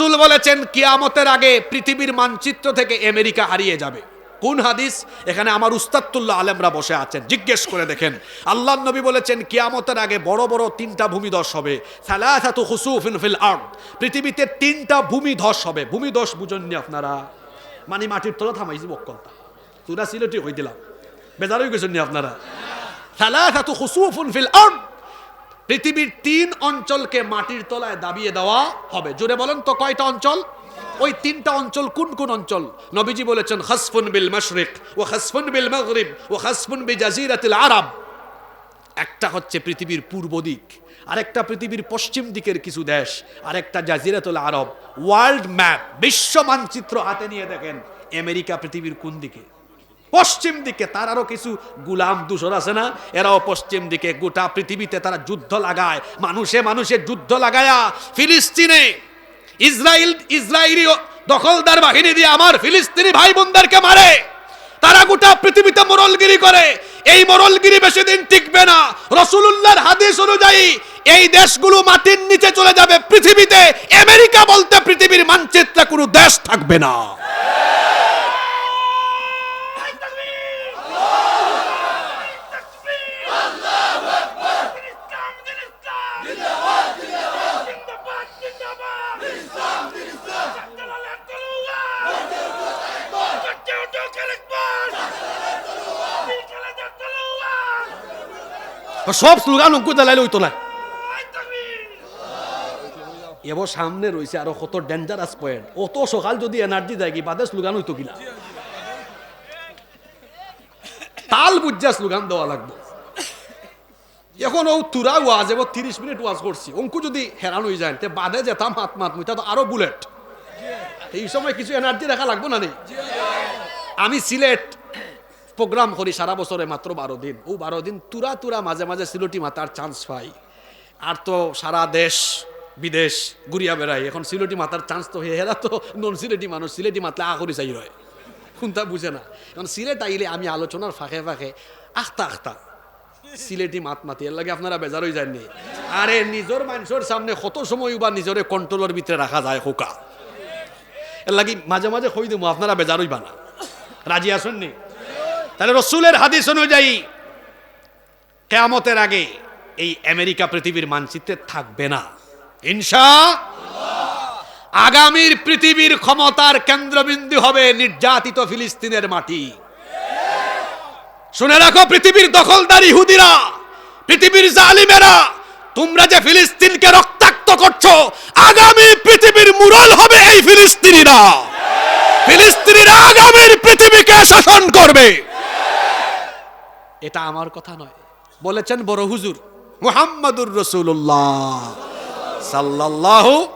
রসুল বলেছেন, কিয়ামতের আগে পৃথিবীর মানচিত্র থেকে আমেরিকা হারিয়ে যাবে। কোন হাদিস? এখানে আমার উস্তাদুল্লাহ আলেমরা বসে আছেন। জিজ্ঞেস করে দেখেন। আল্লাহ নবী বলেছেন, কিয়ামতের আগে বড় বড় তিনটা ভূমিধস হবে। পৃথিবীতে তিনটা ভূমিধস হবে। ভূমিধস বুঝননি আপনারা? মানে মাটির তলা থামাইছি বক্কলটা। তুরা সিলেটি হই দিলাম? বেজার হয়ে গেছেন নি আপনারা? ফিল পৃথিবীর তিন অঞ্চলকে মাটির তলায় দাবিয়ে দেওয়া হবে। জুড়ে বলেন তো কয়টা অঞ্চল? ওই তিনটা অঞ্চল কোন কোন অঞ্চল? নবীজি বলেছেন, খাসফুন বিল মাশরিক ও খাসফুন বিল মাগরিব ও খাসফুন বি জাজিরাতিল আরব। একটা হচ্ছে পৃথিবীর পূর্ব দিক, আরেকটা পৃথিবীর পশ্চিম দিকের কিছু দেশ, আরেকটা জাজিরাতুল আরব। ওয়ার্ল্ড ম্যাপ বিশ্ব মানচিত্র হাতে নিয়ে দেখেন, আমেরিকা পৃথিবীর কোন দিকে? পশ্চিম দিকে তার আরও কিছু গুলাম দূষণ আছে না? এরাও পশ্চিম দিকে গোটা পৃথিবীতে তারা যুদ্ধ লাগায়, মানুষে মানুষে যুদ্ধ লাগায়া ফিলিস্তিনে ইসরায়েল ইসরায়েলি দখলদার বাহিনী দিয়ে আমার ফিলিস্তিনি ভাই বোনদেরকে মারে। তারা গোটা পৃথিবীতে মরলগিরি করে। এই মরলগিরি বেশি দিন টিকবে না। রসুলুল্লাহর হাদিস অনুযায়ী এই দেশগুলো মাটির নিচে চলে যাবে পৃথিবীতে। আমেরিকা বলতে পৃথিবীর মানচিত্রে কোনো দেশ থাকবে না। সব স্লোগান অঙ্কু জ্বালাইলে হইতো না। এবার সামনে রয়েছে আরও কত ডেঞ্জারাস পয়েন্ট অত সকাল যদি এনার্জি দেয়, কি বাদে স্লোগান হইতো কিনা? তাল বুঝা স্লোগান দেওয়া লাগবে। এখন ও তুরা ওয়াজ এবার তিরিশ মিনিট ওয়াজ করছি। অঙ্কু যদি হেরান হয়ে যায় বাদে যেতাম হাত মাত মুইতা তো আরও বুলেট। এই সময় কিছু এনার্জি রাখা লাগবে না নেই আমি সিলেট প্রোগ্রাম করি সারা বছরে মাত্র বারো দিন। ও বারো দিন তুরা তুরা মাঝে মাঝে সিলটি মাতার চান্স পাই। আর তো সারা দেশ, বিদেশ ঘুরিয়া বেড়াই। এখন সিলেটি মাতার চান্স তো হেরা তো নন সিলেটি মানুষ, সিলেটি মাতলে আখরি চাই রয়। কোনটা বুঝে না। এখন সিলেট আইলে আমি আলোচনার ফাঁকে ফাঁকে আখতা আখতা সিলেটি মাত মাতি এর লাগে আপনারা বেজার হয়ে যাননি আরে, নিজের মানুষের সামনে কত সময় বা নিজরে কন্ট্রোলের ভিতরে রাখা যায় হোকা এর লাগি মাঝে মাঝে কই দেবো আপনারা বেজার হইবা না রাজি আসেননি তাহলে রসুলের হাদিস অনুযায়ী, কেয়ামতের আগে এই আমেরিকা পৃথিবীর মানচিত্রে থাকবে না। ইনশা আগামীর পৃথিবীর ক্ষমতার কেন্দ্রবিন্দু হবে নির্যাতিত ফিলিস্তিনের মাটি। শুনে রাখো পৃথিবীর দখলদার ইহুদিরা, পৃথিবীর জালিমেরা, তোমরা যে ফিলিস্তিনকে রক্তাক্ত করছ, আগামী পৃথিবীর মুরল হবে এই ফিলিস্তিনিরা। ফিলিস্তিনিরা আগামীর পৃথিবীকে শাসন করবে। এটা আমার কথা নয়। বলেছেন বড় হুজুর, মুহাম্মাদুর রসুল্লাহ সাল্লাল্লাহু